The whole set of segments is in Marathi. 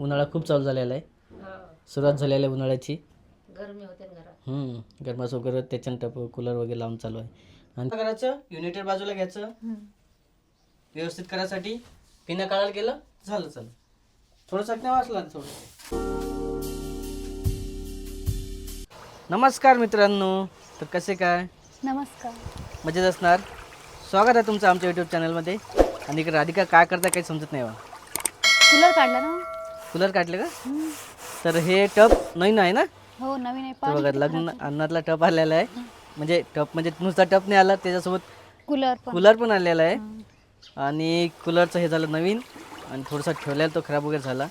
उन्हाळा खूप चालू झालेला आहे. हो. सुरुवात झालेली आहे उन्हाळ्याची. गरमी होते ना घरात हम्म, गरमास वगैरे त्याच्यानं टप कूलर वगैरे लावून चालू आहे. आणि काय करायचं? युनिटर बाजूला घ्यायचं? व्यवस्थित करायसाठी? पिण्या काढायला गेलं? झालं चालू थोडं चटण्या वाचला थोडं. नमस्कार मित्रांनो. तर कसे काय? नमस्कार. मजेत असणार? स्वागत आहे तुमचं आमच्या यूट्यूब चॅनलमध्ये आणि इकडे राधिका काय करता काही समजत नाही बा. कूलर काढला ना? कूलर काढले का? तर हे टप नवीन आहे ना? हो नवीन आहे. तर पाणी बघा लग्न अन्नातला टप आलेला आहे. म्हणजे टप म्हणजे नुसता टप नाही आला त्याच्यासोबत कूलर पण. कूलर पण आलेला आहे. आणि कूलरचं हे झालं नवीन. आणि थोडासा ठेवलेला तो खराब वगैरे झाला.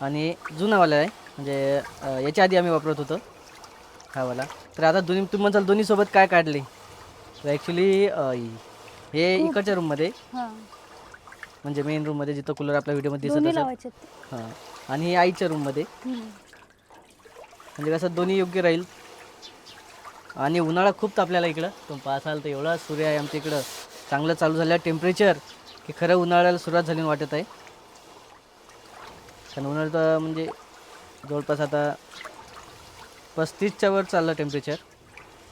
आणि जुनावाला आहे. म्हणजे याच्या आधी आम्ही वापरत होतो हा वाला तर आता दोन्ही तुम्ही म्हणसाल दोन्ही सोबत काय काढले? तर ॲक्च्युली हे इकडच्या रूममध्ये म्हणजे मेन रूममध्ये जिथं कूलर आपल्या व्हिडिओमध्ये दिसत दोन्ही असेल. लावायचे आहेत. हां. आणि हे आईच्या रूममध्ये हम्म. म्हणजे कसं दोन्ही योग्य राहील. आणि उन्हाळा खूप तापलेला इकडं. तुम्ही पाहसाल तर एवढा सूर्य आहे आमच्या इकडं. चांगलं चालू झालं. टेम्परेचर की खरं उन्हाळ्याला सुरुवात झाली वाटत आहे. कारण उन्हाळ्यात म्हणजे जवळपास आता पस्तीसच्या वर चाललं टेम्परेचर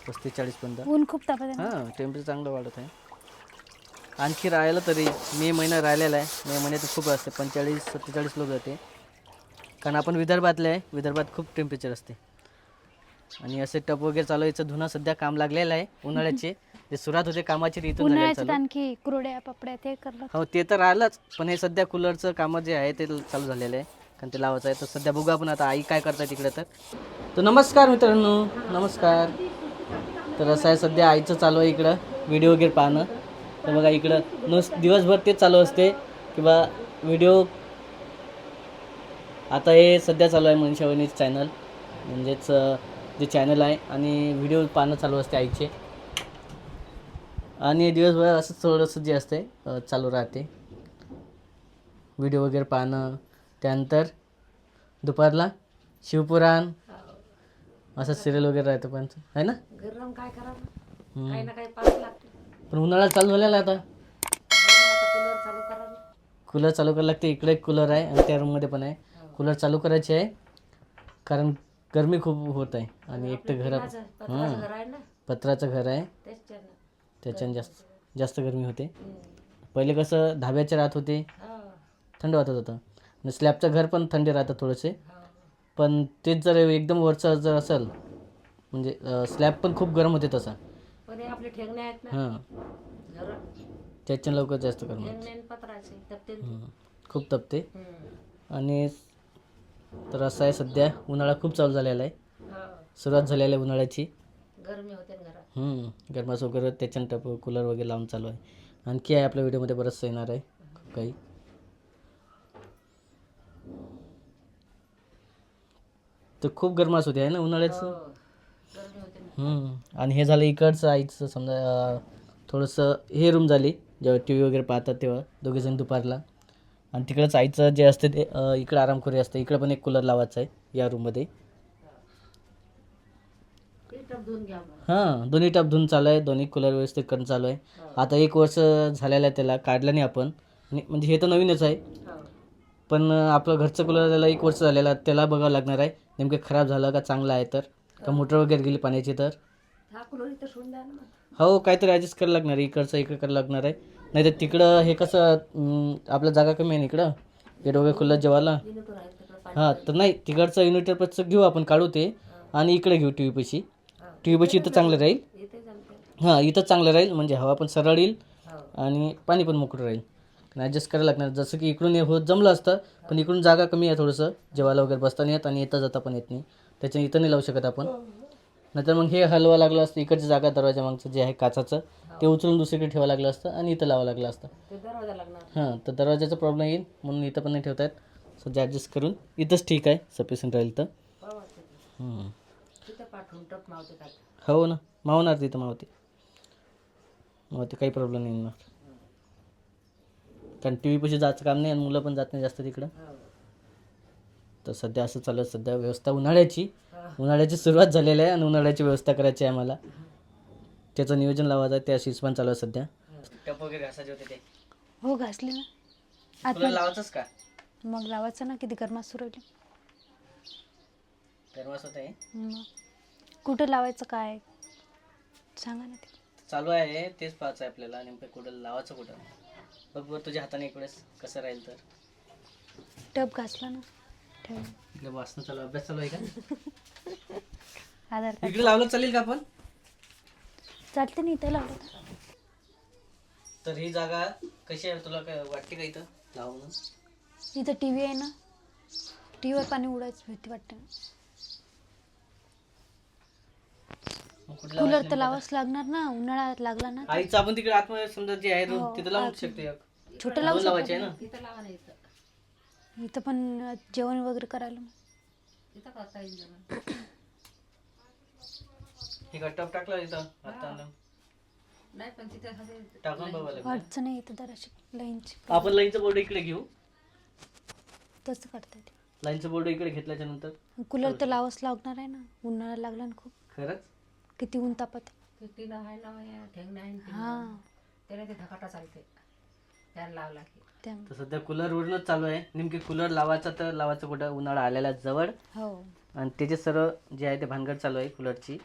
पस्तीस चाळीसपर्यंत ऊन खूप तापत आहे ना. हां टेम्परेचर चांगलं वाढत आहे. आणखी राहिलं तरी मे महिना राहिलेला आहे. मे महिन्यात खूप असते पंचेचाळीस सत्तेचाळीस लोक जाते. कारण आपण विदर्भातले आहे विदर्भात खूप टेम्परेचर असते. आणि असे टप वगैरे चालवायचं धुणं सध्या काम लागलेलं आहे उन्हाळ्याचे. जे सुरुवात होते कामाची ती इथून उन्हाळ्याच्यात चालू. आणखी कुरड्या पापड्या ते करलं हो ते तर राहिलंच पण हे सध्या कूलरचं कामं जे आहे ते चालू झालेलं आहे. कारण ते लावायचं आहे तर सध्या बघू आपण आता आई काय करताय तिकडे तर. तर नमस्कार मित्रांनो नमस्कार. तर असं आहे सध्या आईचं चालू आहे इकडं व्हिडिओ वगैरे पाहणं. तर बघा इकडं नुस दिवसभर तेच चालू असते. किंवा व्हिडिओ आता हे सध्या चालू आहे मनीषा चॅनल म्हणजेच जे चॅनल आहे आणि व्हिडिओ पाहणं चालू असते आईचे. आणि दिवसभर असं थोडंसं जे असते चालू राहते. व्हिडिओ वगैरे पाहणं. त्यानंतर दुपारला शिवपुराण. असं सिरियल वगैरे राहतं पण. आहे ना? काय ना काही पाणी उन्हाळा चालू झालेला आता. कूलर चालू करावं कूलर चालू करायला लागते. इकडे एक कूलर आहे आणि त्या रूममध्ये पण आहे. कूलर चालू करायचे आहे. कारण गरमी खूप होत आहे आणि एक तर घरात पत्राचं घर आहे ना? पत्राचं घर आहे. त्याच्यानं त्याच्याने जास्त जास्त गरमी होते. पहिले कसं धाब्याचे राहत होते. हो. थंड वाटत होतं. आणि स्लॅबचं घर पण थंडी राहतं थोडेसे. हो. पण तेच जर एकदम वरचं जर असेल म्हणजे स्लॅब पण खूप गरम होते तसा. पण हे आपले ठेंगणे आहेत ना हां. घर त्याच्याने लवकर जास्त. ठेंगणे पत्राचे तपते हम्म. खूप तपते. आणि तर असं आहे सध्या उन्हाळा खूप चालू झालेला आहे. सुरुवात झालेली आहे उन्हाळ्याची. गरमी होते ना घरात हम्म. गरमास वगैरे त्याच्यानं टप कूलर वगैरे लावून चालू आहे. आणखी आहे आपल्या व्हिडिओमध्ये बरंचसं येणार आहे. खूप काही. तर खूप गरमास होते आहे ना उन्हाळ्याचं? हो. हम्म. आणि हे झालं इकडचं आईचं समजा अं, थोडंसं हे रूम झाली जेव्हा टी व्ही वगैरे पाहतात तेव्हा दोघेजण दुपारला. आणि तिकडंच आईचं जे असते ते अं, इकडं आरामखोरी असते इकडं पण एक कूलर लावायचं आहे या रूममध्ये हां दोन्ही टप धुवून चालू आहे दोन्ही कूलर व्यवस्थित करून चालू आहे. आता एक वर्ष झालेलं आहे त्याला काढलं नाही आपण. आणि म्हणजे हे तर नवीनच आहे. पण अं, आपलं घरचं कूलर त्याला एक वर्ष झालेलं आहे त्याला बघावं लागणार आहे नेमकं खराब झालं का चांगलं आहे तर. का मोटर वगैरे गेली पाण्याची तर? हा हो काहीतरी ॲडजस्ट करायला लागणार आहे. इकडचं इकडं करायला लागणार आहे. नाही तर तिकडं हे कसं आपलं जागा कमी आहे ना इकडं? गेट वगैरे खुल्लं जेवायला? हां तर नाही तिकडचं युनिटर पचं घेऊ आपण काढू ते. आणि इकडे घेऊ टी व्ही पशी. टी व्ही पशी इथं चांगलं राहील. हां इथं चांगलं राहील. म्हणजे हवा पण सरळ येईल हो. आणि पाणी पण मोकळं राहील. ॲडजस्ट करायला लागणार. जसं की इकडून हे होत जमलं असतं पण इकडून जागा कमी आहे थोडंसं. जेवायला वगैरे बसता नाही येत आणि येता जाता पण येत नाही. त्याच्या इथं नाही लावू शकत आपण. नाहीतर मग हे हलवा लागलं असतं इकडची जागा दरवाजा मागचं जे आहे काचाचं ते उचलून दुसरीकडे ठेवावं लागलं असतं आणि इथं लावावं लागलं असतं. ते दरवाजा लागणार. हां तर दरवाजाचा प्रॉब्लेम येईल म्हणून इथं पण नाही ठेवता येत. सध्या ॲडजस्ट करून इथंच ठीक आहे सफिशियंट राहील तर. हो ना मावणार तिथं मावते. मावते काही प्रॉब्लेम नाही येणार. कारण टी व्ही पशी जायचं काम नाही आणि मुलं पण जात नाही जास्त तिकडं. हो. तर सध्या असं चालू आहे सध्या व्यवस्था उन्हाळ्याची. उन्हाळ्याची सुरुवात झालेली आहे आणि उन्हाळ्याची व्यवस्था करायची आहे मला त्याचं नियोजन लावायचं आहे त्या पण चालू आहे सध्या. टप वगैरे घासायचे होते ते. हो घासली ना. तुला लावायचंच का? मग लावायचं ना किती गरमात सुरू राहिली गरवास होत आहे मग. कुठं लावायचं काय? सांगा ना ते. चालू आहे तेच पाहायचं आहे आपल्याला नेमकं कुठं लावायचं कुठं? बघ बरं तुझ्या हाताने एक वेळेस कसं राहील तर. टप घासला ना. इकडे वाचणं चालू अभ्यास चालू आहे का? आधार कार्ड इकडे लावलं चालेल का आपण? चालते नाही इथं लावलं. तर. तर ही जागा कशी आहे? तुला काय वाटते का इथं लावू म्हणून इथं टी व्ही आहे ना. टी व्हीवर पाणी उडायचं भीती वाटते ना. मग कुठं कूलर तर लावाच लागणार ना उन्हाळा लागला ना? आईचं आपण तिकडे आतमध्ये समजा जे आहे रूम हो, तिथं लावून. शकतो एक. छोटं लावू दोन लावायचे आहे शकतो ना? तिथं लावा ना इथं इथं पण जेवण वगैरे करायला तिथं करता येईल जेवण? हे का टप टाकलं इथं? आता नाही पण तिथे असं टाकून बघायला लागेल. अडचण येते जराशी. लाईनची आपण लाईनचं बोर्ड इकडे घेऊ. तसं करता येते लाईनचं बोर्ड इकडे घेतल्याच्या नंतर. कूलर तर लावाच लागणार आहे ना. उन्हाळा लागला ना खूप. खरंच? किती ऊन तापत. फिफ्टीन आहे ना हा. त्याला ते धकाटा चालते त्याला लावला की. त्यामुळे तर सध्या कूलर वरूनच चालू आहे. नेमके कूलर लावायचा तर लावायचं कुठं? उन्हाळा आलेला जवळ. हो. आणि त्याचे सर्व जे आहे ते भानगड चालू आहे कूलरची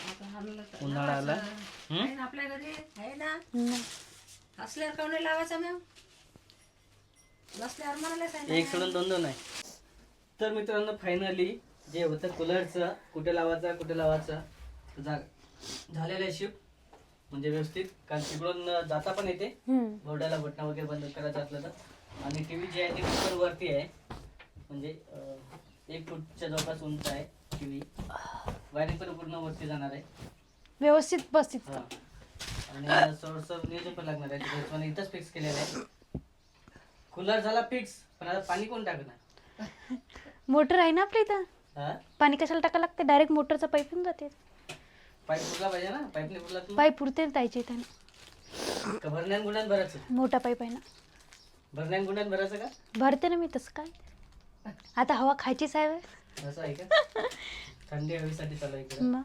आता तर उन्हाळा आला. लावायचं. आहे ना आपल्या घरी? आहे ना? मग असल्यावर काऊन नाही लावायचा मॅम नसल्यावर म्हणाले एक सोडून दोन दोन आहे. तर मित्रांनो फायनली जे होतं कूलरचं कुठे लावायचं कुठे लावायचं जा झालेलं आहे शिफ्ट म्हणजे व्यवस्थित कारण तिकडून जाता पण येते. बोर्डाला बटणं वगैरे बंद करायचं असलं तर. आणि टी व्ही जी आहे ती कुकर वरती आहे. म्हणजे एक फूटच्या जवळपास उंच आहे टी व्ही वायरिंग पण पूर्ण वरती जाणार आहे. व्यवस्थित बसतीत. हा. आणि थोडंसं नियोजन पण लागणार आहे. ते हिशोबाने इथंच फिक्स केलेलं आहे. कूलर झाला फिक्स पण आता पाणी कोण टाकणार? मोटर आहे ना आपल्या इथं? हा? पाणी कशाला टाकायला लागते? डायरेक्ट मोटरचा पाईप येऊन जाते. पाईप फुटला पाहिजे ना? पाईपने फुटला तर पाईप पुरते जायचे इथं का भरण्यान गुंडान भरायचं? मोठा पाईप आहे ना. भरण्यान गुंडान भरायचं का? भरते ना मी तसं काय? आता हवा खायचीच आहे व्हय. असं आहे का? थंडी हवेसाठी चालू आहे इकडे. मग?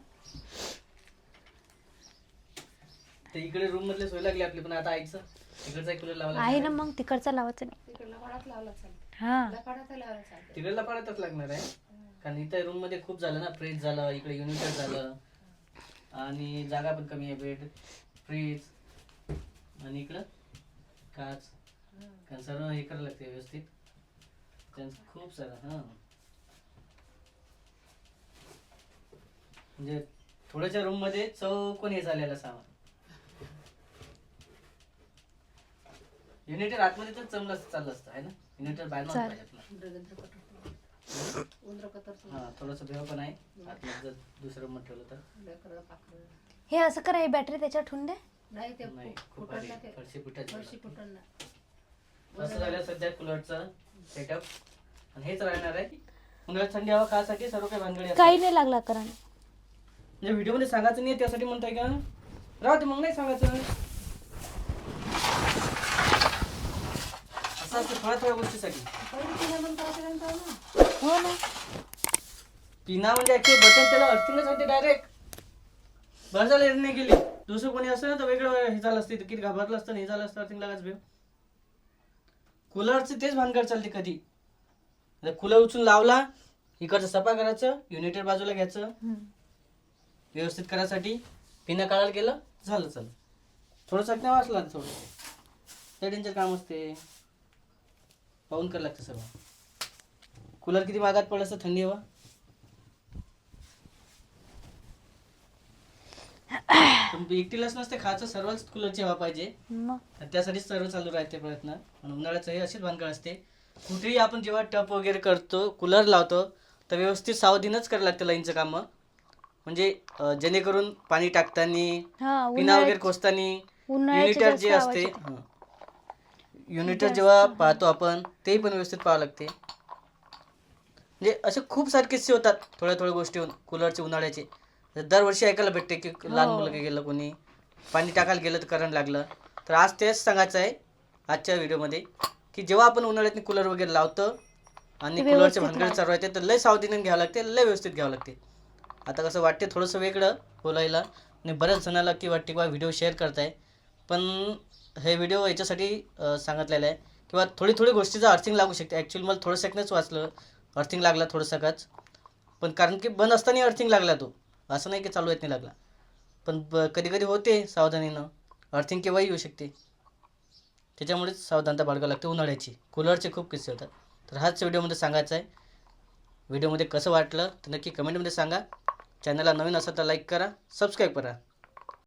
तर इकडे रूम मधले सोय लागली आपली पण आता आईचं. तिकडचा एक कूलर लावला आहे ना मग तिकडचा लावायचं नाही. तिकडला पाडात लावला चालते हा. लपाडात लावला चालते तिकडला पाडतच लागणार आहे. कारण इथं रूममध्ये खूप झालं ना फ्रीज झालं इकडे युनिटर झालं. आणि जागा पण कमी आहे बेड फ्रीज आणि इकडं काच. कारण सर्व हे करायला लागते व्यवस्थित. त्यांचं खूप सारं हां. म्हणजे थोड्याच्या रूममध्ये चौकोन हे झालेलं सामान. युनिटर आतमध्ये तर चमलं चाललं असतं आहे ना? युनिटर बाहेर नव्हतं. पाहिजे आपलं. हा थोडंसं भेव पण आहे. आतमध्ये जर दुसरं तर. हे असं करा हे बॅटरी त्याच्यावर ठेवून दे नाही ते नाही फु- खूप फुटल भारी. ना ते फरशी पिठाची वर्षी फुटल ना असं झालं सध्या कूलरचं सेटअप आणि हेच राहणार आहे. उन्हाळ्यात थंडी हवा खासाठी सर्व काही भानगडी असतात. काही नाही लागला करा म्हणजे व्हिडिओमध्ये सांगायचं नाही त्यासाठी म्हणताय का? राहते मग नाही सांगायचं. असं गोष्टीसाठी नंतर ना हो ना. पिना म्हणजे ऍक्च्युअली बटन त्याला अर्थिंगच होते डायरेक्ट बरं झालं नाही गेली. दुसरं कोणी असतं ना तर वेगळं हे झालं असतं. किती घाबरलं असतं हे झालं असतं. अर्थिंग लागाच भेव. कूलरचं तेच भानगड चालते कधी. कूलर उचलून लावला इकडचं सफा करायचं युनिटर बाजूला घ्यायचं. व्यवस्थित करायसाठी. पिना काढायला गेलं झालं चालं. थोडं चटण्या वाचला थोडं. सेटिंगचं काम असते. पाहून करायला लागतं सर्व. कूलर किती मागात पडलं असतं? थंडी हवा? एकटीलाच नसते खायचं सर्वच कूलरची हवा पाहिजे. त्यासाठीच सर्व चालू राहते प्रयत्न. उन्हाळ्याचं हे अशीच भानगड असते. कुठेही आपण जेव्हा टप वगैरे करतो कूलर लावतो तर व्यवस्थित सावधीनच करायला लागतं लाईनचं कामं. म्हणजे जेणेकरून पाणी टाकताना पिना वगैरे उन्हाळ्याचे युनिटर जे असते. युनिटर जेव्हा पाहतो आपण तेही पण व्यवस्थित पाहावं लागते. म्हणजे असे खूप सारे किस्से होतात थोड्या थोड्या गोष्टी कूलरचे उन्हाळ्याचे. दरवर्षी ऐकायला भेटते की लहान हो. मुलं गेलं कोणी पाणी टाकायला गेलं तर करंट लागलं. तर आज तेच सांगायचं आहे आजच्या व्हिडिओमध्ये की जेव्हा आपण उन्हाळ्यात कूलर वगैरे लावतो आणि ते कूलरचे भानगड. चालू आहे तर लय सावधीनं घ्यावं लागते लय व्यवस्थित घ्यावं लागते. आता कसं वाटते थोडंसं वेगळं बोलायला आणि बऱ्याच जणाला की वाटते बा व्हिडिओ शेअर करताय पण हे व्हिडिओ याच्यासाठी सांगितलेलं आहे. किंवा थोडी थोडी गोष्टीचं अर्थिंग लागू शकते. ॲक्च्युली मला थोडं वाचलं. अर्थिंग लागला थोडं पण कारण की बंद असताना अर्थिंग लागला तो. असं नाही की चालू येत नाही लागला. पण ब कधी कधी होते सावधानीनं. अर्थिंग केव्हाही येऊ शकते. त्याच्यामुळेच सावधानता बाळगावं लागते उन्हाळ्याची. कूलरचे खूप किस्से होतात. तर हाच व्हिडिओमध्ये सांगायचं आहे. व्हिडिओमध्ये कसं वाटलं तर नक्की कमेंटमध्ये सांगा. चॅनलला नवीन असेल तर लाईक करा. सबस्क्राईब करा.